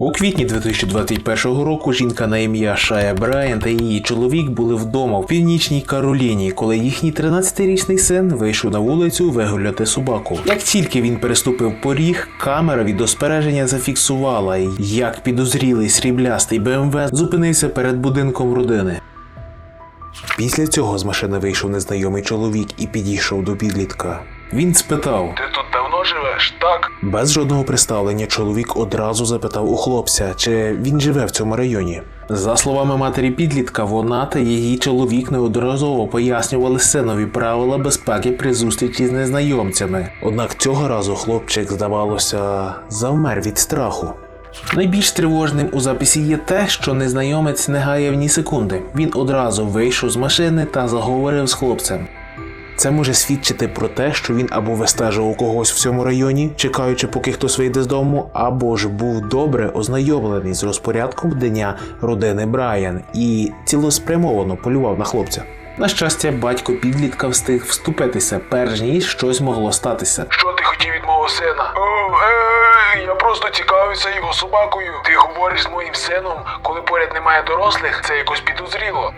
У квітні 2021 року жінка на ім'я Шая Брайан та її чоловік були вдома в північній Кароліні, коли їхній 13-річний син вийшов на вулицю вигуляти собаку. Як тільки він переступив поріг, камера від відеоспостереження зафіксувала, як підозрілий сріблястий БМВ зупинився перед будинком родини. Після цього з машини вийшов незнайомий чоловік і підійшов до підлітка. Він спитав: Ти тут давно живеш, так? без жодного представлення чоловік одразу запитав у хлопця, чи він живе в цьому районі. За словами матері підлітка, вона та її чоловік неодноразово пояснювали синові правила безпеки при зустрічі з незнайомцями. Однак цього разу хлопчик, здавалося, завмер від страху. Найбільш тривожним у записі є те, що незнайомець не гаяв ні секунди. Він одразу вийшов з машини та заговорив з хлопцем. Це може свідчити про те, що він або вистежував когось в цьому районі, чекаючи, поки хтось вийде з дому, або ж був добре ознайомлений з розпорядком дня родини Брайан і цілеспрямовано полював на хлопця. На щастя, батько підлітка встиг вступитися, перш ніж щось могло статися. Що ти хотів від мого сина? О, ей, я просто цікавився його собакою. Ти говориш з моїм сином, коли поряд немає дорослих, це якось підозріло.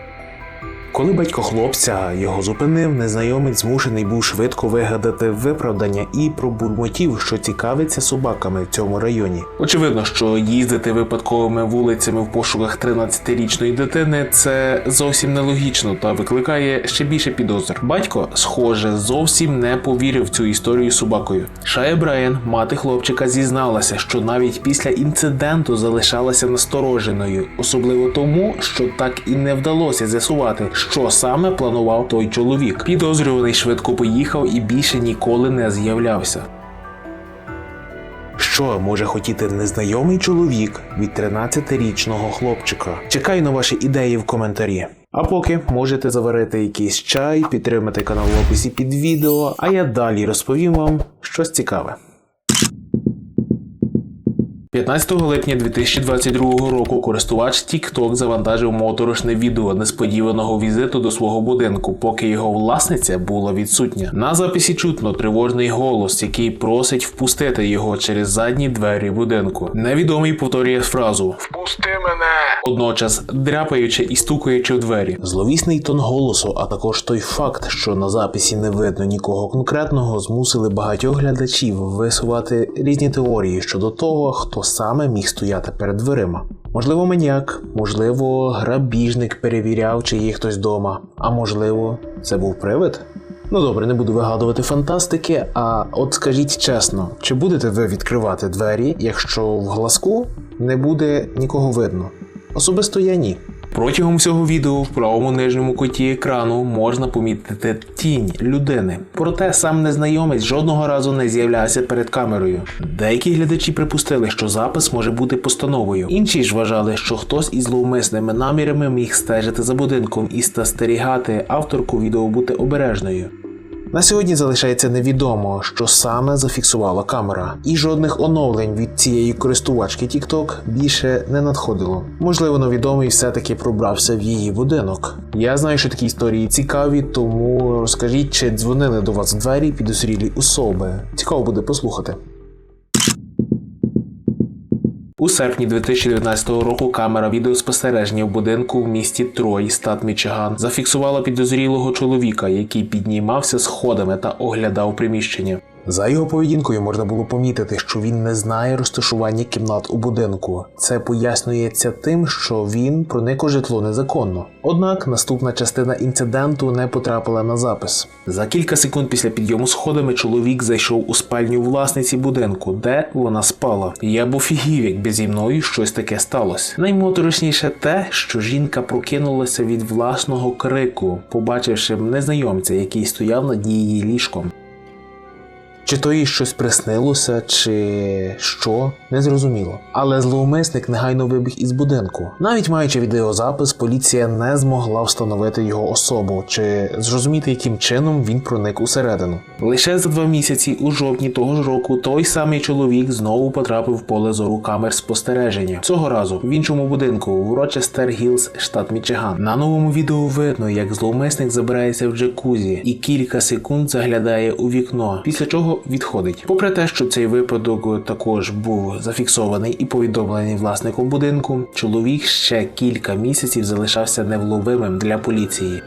Коли батько хлопця його зупинив, незнайомець змушений був швидко вигадати виправдання і пробурмотів, що цікавиться собаками в цьому районі. Очевидно, що їздити випадковими вулицями в пошуках 13-річної дитини це зовсім нелогічно та викликає ще більше підозр. Батько, схоже, зовсім не повірив в цю історію собакою. Шая Брайан, мати хлопчика, зізналася, що навіть після інциденту залишалася настороженою, особливо тому, що так і не вдалося з'ясувати, що саме планував той чоловік. Підозрюваний швидко поїхав і більше ніколи не з'являвся. Що може хотіти незнайомий чоловік від 13-річного хлопчика? Чекаю на ваші ідеї в коментарі. А поки можете заварити якийсь чай, підтримати канал в описі під відео, а я далі розповім вам щось цікаве. 15 липня 2022 року користувач TikTok завантажив моторошне відео несподіваного візиту до свого будинку, поки його власниця була відсутня. На записі чутно тривожний голос, який просить впустити його через задні двері будинку. Невідомий повторює фразу, Впусти мене. Одночас дряпаючи і стукаючи в двері. Зловісний тон голосу, а також той факт, що на записі не видно нікого конкретного, змусили багатьох глядачів висувати різні теорії щодо того, хто саме міг стояти перед дверима. Можливо, маніяк, можливо, грабіжник перевіряв, чи є хтось вдома, а можливо, це був привид. Ну добре, не буду вигадувати фантастики. А от скажіть чесно, чи будете ви відкривати двері, якщо в глазку не буде нікого видно? Особисто я ні. Протягом всього відео в правому нижньому куті екрану можна помітити тінь людини. Проте сам незнайомець жодного разу не з'являвся перед камерою. Деякі глядачі припустили, що запис може бути постановою. Інші ж вважали, що хтось із зловмисними намірами міг стежити за будинком і застерігати авторку відео бути обережною. На сьогодні залишається невідомо, що саме зафіксувала камера, і жодних оновлень від цієї користувачки TikTok більше не надходило. Можливо, невідомий все-таки пробрався в її будинок. Я знаю, що такі історії цікаві, тому розкажіть, чи дзвонили до вас в двері підозрілі особи. Цікаво буде послухати. У серпні 2019 року камера відеоспостереження в будинку в місті Трой, штат Мічиган, зафіксувала підозрілого чоловіка, який піднімався сходами та оглядав приміщення. За його поведінкою можна було помітити, що він не знає розташування кімнат у будинку. Це пояснюється тим, що він проник у житло незаконно. Однак наступна частина інциденту не потрапила на запис. За кілька секунд після підйому сходами чоловік зайшов у спальню власниці будинку, де вона спала. Я був фігів, якби зі мною щось таке сталося. Наймоторошніше те, що жінка прокинулася від власного крику, побачивши незнайомця, який стояв над її ліжком. Чи то їй щось приснилося, чи що, незрозуміло. Але зловмисник негайно вибіг із будинку. Навіть маючи відеозапис, поліція не змогла встановити його особу чи зрозуміти, яким чином він проник усередину. Лише за два місяці, у жовтні того ж року, той самий чоловік знову потрапив в поле зору камер спостереження. Цього разу в іншому будинку в Рочестер Гілз, штат Мічиган. На новому відео видно, як зловмисник забирається в джакузі і кілька секунд заглядає у вікно, після чого відходить. Попри те, що цей випадок також був зафіксований і повідомлений власником будинку, чоловік ще кілька місяців залишався невловимим для поліції.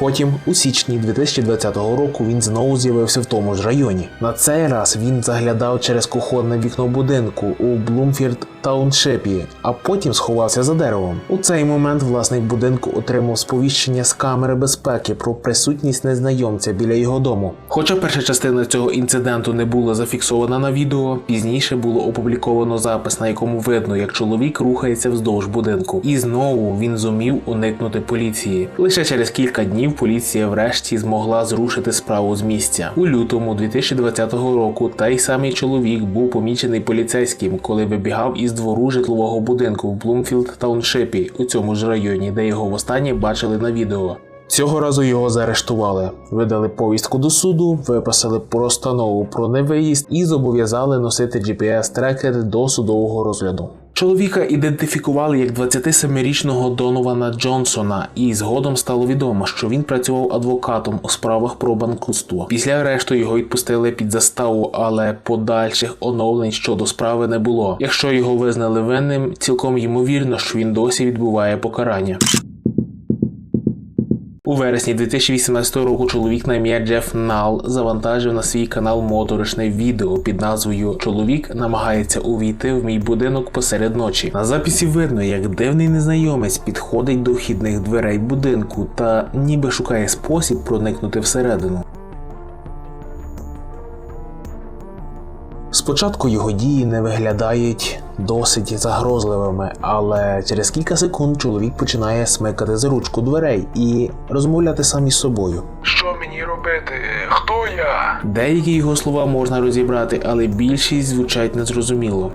Потім, у січні 2020 року, він знову з'явився в тому ж районі. На цей раз він заглядав через кухонне вікно будинку у Блумфірд Тауншепі, а потім сховався за деревом. У цей момент власник будинку отримав сповіщення з камери безпеки про присутність незнайомця біля його дому. Хоча перша частина цього інциденту не була зафіксована на відео, пізніше було опубліковано запис, на якому видно, як чоловік рухається вздовж будинку, і знову він зумів уникнути поліції. Лише через кілька днів поліція врешті змогла зрушити справу з місця. У лютому 2020 року той самий чоловік був помічений поліцейським, коли вибігав із двору житлового будинку в Блумфілд Тауншипі у цьому ж районі, де його востаннє бачили на відео. Цього разу його заарештували, видали повістку до суду, виписали постанову про невиїзд і зобов'язали носити GPS-трекер до судового розгляду. Чоловіка ідентифікували як 27-річного Донована Джонсона, і згодом стало відомо, що він працював адвокатом у справах про банкрутство. Після арешту його відпустили під заставу, але подальших оновлень щодо справи не було. Якщо його визнали винним, цілком ймовірно, що він досі відбуває покарання. У вересні 2018 року чоловік на ім'я Джеф Нал завантажив на свій канал моторошне відео під назвою Чоловік намагається увійти в мій будинок посеред ночі. На записі видно, як дивний незнайомець підходить до вхідних дверей будинку та ніби шукає спосіб проникнути всередину. Спочатку його дії не виглядають досить загрозливими, але через кілька секунд чоловік починає смикати за ручку дверей і розмовляти сам із собою. Що мені робити? Хто я? Деякі його слова можна розібрати, але більшість звучать незрозуміло.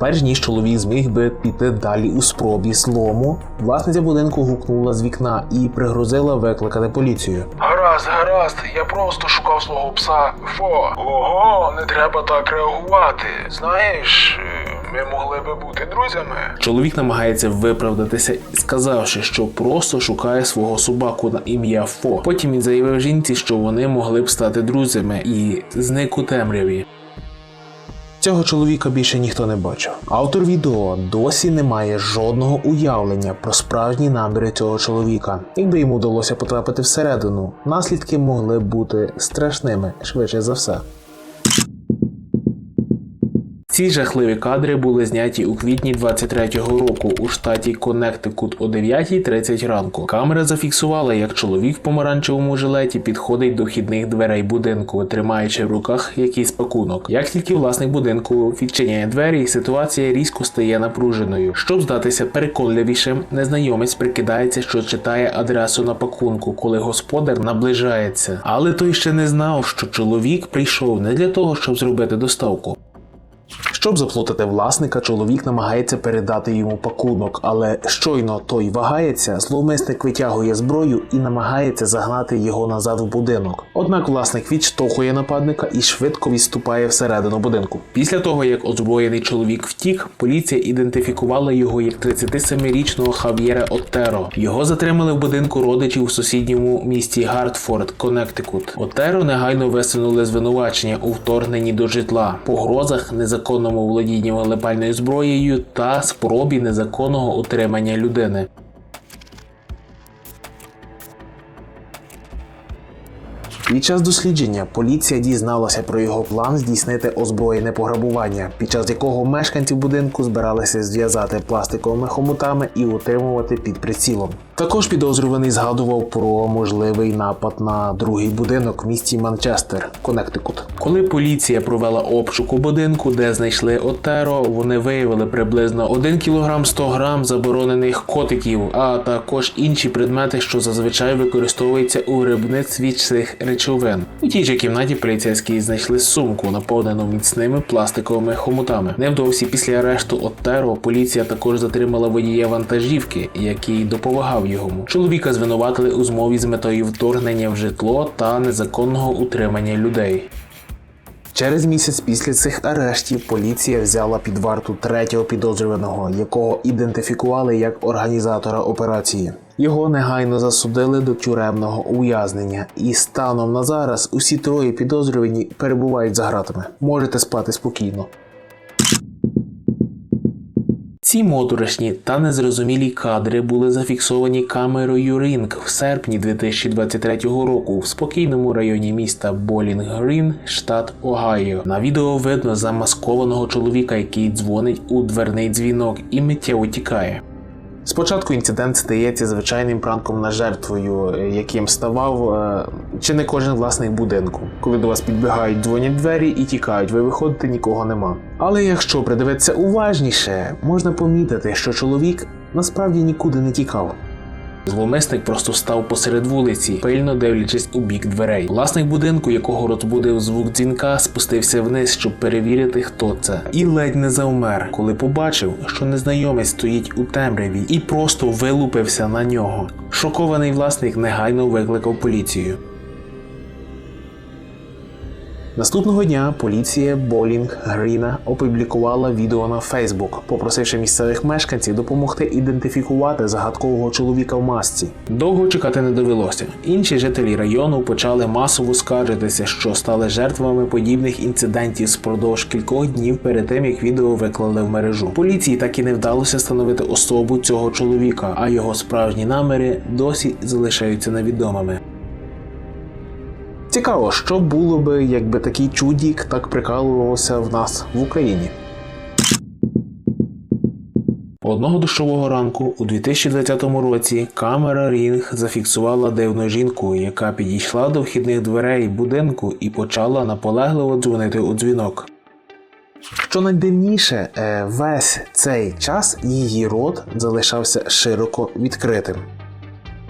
Перш ніж чоловік зміг би піти далі у спробі слому, власниця будинку гукнула з вікна і пригрозила викликати поліцію. Гаразд, гаразд, я просто шукав свого пса. Фо. Ого, не треба так реагувати. Знаєш, ми могли би бути друзями. Чоловік намагається виправдатися, сказавши, що просто шукає свого собаку на ім'я Фо. Потім він заявив жінці, що вони могли б стати друзями, і зник у темряві. Цього чоловіка більше ніхто не бачив. Автор відео досі не має жодного уявлення про справжні наміри цього чоловіка. Якби йому вдалося потрапити всередину, наслідки могли б бути страшними швидше за все. Ці жахливі кадри були зняті у квітні 23-го року у штаті Коннектикут о 9.30 ранку. Камера зафіксувала, як чоловік в помаранчевому жилеті підходить до хідних дверей будинку, тримаючи в руках якийсь пакунок. Як тільки власник будинку відчиняє двері, ситуація різко стає напруженою. Щоб здатися переконливішим, незнайомець прикидається, що читає адресу на пакунку, коли господар наближається. Але той ще не знав, що чоловік прийшов не для того, щоб зробити доставку. Щоб заплутати власника, чоловік намагається передати йому пакунок, але щойно той вагається, зловмисник витягує зброю і намагається загнати його назад в будинок. Однак власник відштовхує нападника і швидко відступає всередину будинку. Після того, як озброєний чоловік втік, поліція ідентифікувала його як 37-річного Хав'єра Оттеро. Його затримали в будинку родичів у сусідньому місті Гартфорд, Коннектикут. Оттеро негайно висунули звинувачення у вторгненні до житла, погрозах, незаконному володінні вогнепальною зброєю та спробі незаконного утримання людини. Під час дослідження поліція дізналася про його план здійснити озброєне пограбування, під час якого мешканці будинку збиралися зв'язати пластиковими хомутами і утримувати під прицілом. Також підозрюваний згадував про можливий напад на другий будинок в місті Манчестер, Коннектикут. Коли поліція провела обшук у будинку, де знайшли Отеро, вони виявили приблизно 1 кг 100 грам заборонених котиків, а також інші предмети, що зазвичай використовуються у виробництві цих речовин. У тій же кімнаті поліцейські знайшли сумку, наповнену міцними пластиковими хомутами. Невдовзі після арешту Оттеро поліція також затримала водія вантажівки, який допомагав йому. Чоловіка звинуватили у змові з метою вторгнення в житло та незаконного утримання людей. Через місяць після цих арештів поліція взяла під варту третього підозрюваного, якого ідентифікували як організатора операції. Його негайно засудили до тюремного ув'язнення, і станом на зараз усі троє підозрювані перебувають за ґратами. Можете спати спокійно. Ці моторошні та незрозумілі кадри були зафіксовані камерою Рінг в серпні 2023 року в спокійному районі міста Болінг Грін, штат Огайо. На відео видно замаскованого чоловіка, який дзвонить у дверний дзвінок і миттєво тікає. Спочатку інцидент стається звичайним пранком на жертвою, е, яким ставав е, чи не кожен власник будинку. Коли до вас підбігають, дзвонять двері і тікають, ви виходите, нікого нема. Але якщо придивитися уважніше, можна помітити, що чоловік насправді нікуди не тікав. Зловмисник просто став посеред вулиці, пильно дивлячись у бік дверей. Власник будинку, якого розбудив звук дзвінка, спустився вниз, щоб перевірити, хто це, і ледь не завмер, коли побачив, що незнайомець стоїть у темряві і просто вилупився на нього. Шокований власник негайно викликав поліцію. Наступного дня поліція Болінг Гріна опублікувала відео на Фейсбук, попросивши місцевих мешканців допомогти ідентифікувати загадкового чоловіка в масці. Довго чекати не довелося. Інші жителі району почали масово скаржитися, що стали жертвами подібних інцидентів спродовж кількох днів перед тим, як відео виклали в мережу. Поліції так і не вдалося встановити особу цього чоловіка, а його справжні наміри досі залишаються невідомими. Цікаво, що було би, якби такий чудік так прикалувався в нас в Україні. Одного дощового ранку у 2020 році камера Рінг зафіксувала дивну жінку, яка підійшла до вхідних дверей будинку і почала наполегливо дзвонити у дзвінок. Що найдивніше, е, весь цей час її рот залишався широко відкритим.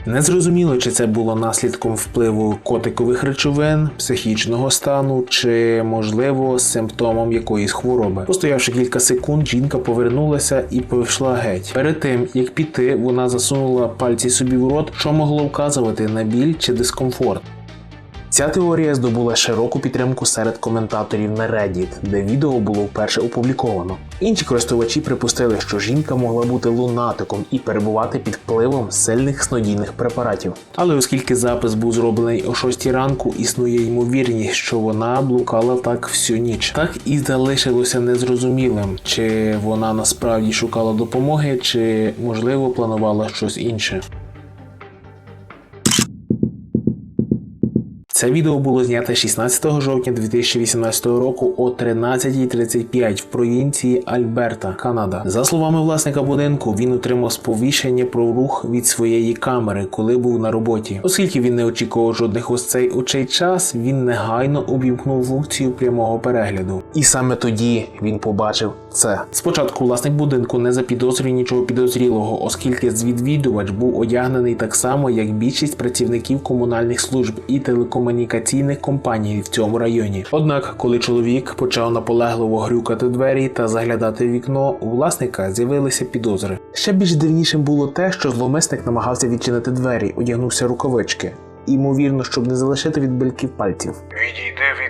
Незрозуміло, чи це було наслідком впливу котикових речовин, психічного стану, чи, можливо, симптомом якоїсь хвороби. Постоявши кілька секунд, жінка повернулася і пішла геть. Перед тим як піти, вона засунула пальці собі в рот, що могло вказувати на біль чи дискомфорт. Ця теорія здобула широку підтримку серед коментаторів на Reddit, де відео було вперше опубліковано. Інші користувачі припустили, що жінка могла бути лунатиком і перебувати під впливом сильних снодійних препаратів. Але оскільки запис був зроблений о 6 ранку, існує ймовірність, що вона блукала так всю ніч. Так і залишилося незрозумілим, чи вона насправді шукала допомоги, чи можливо планувала щось інше. Це відео було знято 16 жовтня 2018 року о 13.35 в провінції Альберта, Канада. За словами власника будинку, він отримав сповіщення про рух від своєї камери, коли був на роботі. Оскільки він не очікував жодних гостей у цей час, він негайно увімкнув функцію прямого перегляду. І саме тоді він побачив це. Спочатку власник будинку не запідозрює нічого підозрілого, оскільки відвідувач був одягнений так само, як більшість працівників комунальних служб і телекомунікаційних компаній в цьому районі. Однак, коли чоловік почав наполегливо грюкати двері та заглядати в вікно, у власника з'явилися підозри. Ще більш дивнішим було те, що зловмисник намагався відчинити двері, одягнувся рукавички. Ймовірно, щоб не залишити відбильків пальців. Відійди від.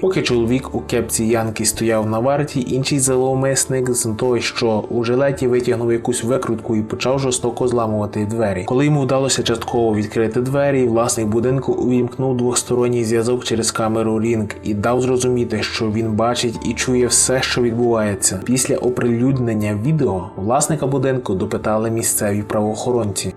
Поки чоловік у кепці Янки стояв на варті, інший зловмисник з той, що у жилеті витягнув якусь викрутку і почав жорстоко зламувати двері. Коли йому вдалося частково відкрити двері, власник будинку увімкнув двосторонній зв'язок через камеру Рінг і дав зрозуміти, що він бачить і чує все, що відбувається. Після оприлюднення відео власника будинку допитали місцеві правоохоронці.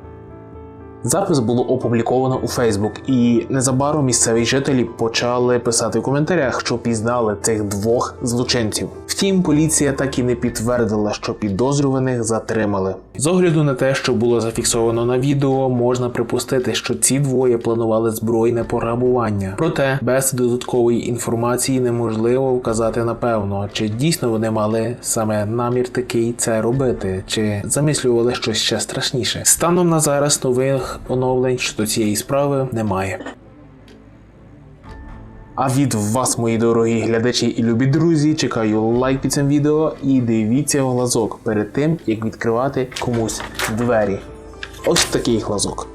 Запис було опубліковано у Фейсбук, і незабаром місцеві жителі почали писати в коментарях, що пізнали цих двох злочинців. Втім, поліція так і не підтвердила, що підозрюваних затримали. З огляду на те, що було зафіксовано на відео, можна припустити, що ці двоє планували збройне пограбування. Проте без додаткової інформації неможливо вказати напевно, чи дійсно вони мали саме намір такий це робити, чи замислювали щось ще страшніше. Станом на зараз нових оновлень щодо цієї справи немає. А від вас, мої дорогі глядачі і любі друзі, чекаю лайк під цим відео і дивіться в глазок перед тим, як відкривати комусь двері. Ось такий глазок.